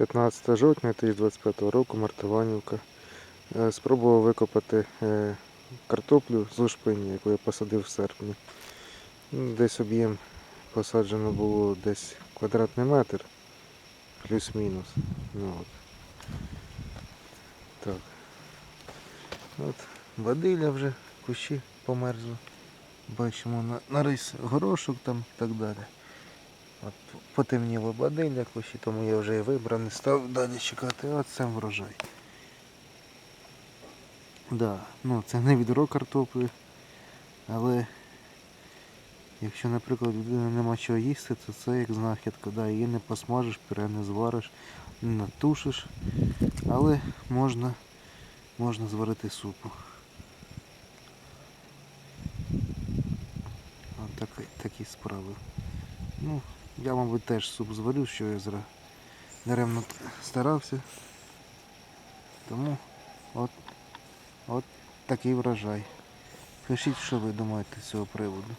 15 жовтня 2025 року Мартиванівка. Е, Спробував викопати е, картоплю з лушпині, яку я посадив в серпні. Ну, Десь об'єм посаджено було десь квадратний метр, плюс-мінус. Ну, от. Так. От, водиля вже, кущі померзли. Бачимо на, на рис горошок там і так далі. От потемніло бадилля кущі, тому я вже і вибрав, не став далі чекати. От це врожай. Да, ну це не відро картоплі, але якщо, наприклад, людина нема чого їсти, то це як знахідка. Да, її не посмажиш, пюре не звариш, не натушиш, але можна, можна зварити супу. От такі, такі справи. Ну, я, мабуть, теж суп зварю, що я зра даремно старався. Тому от, от такий врожай. Пишіть, що ви думаєте з цього приводу.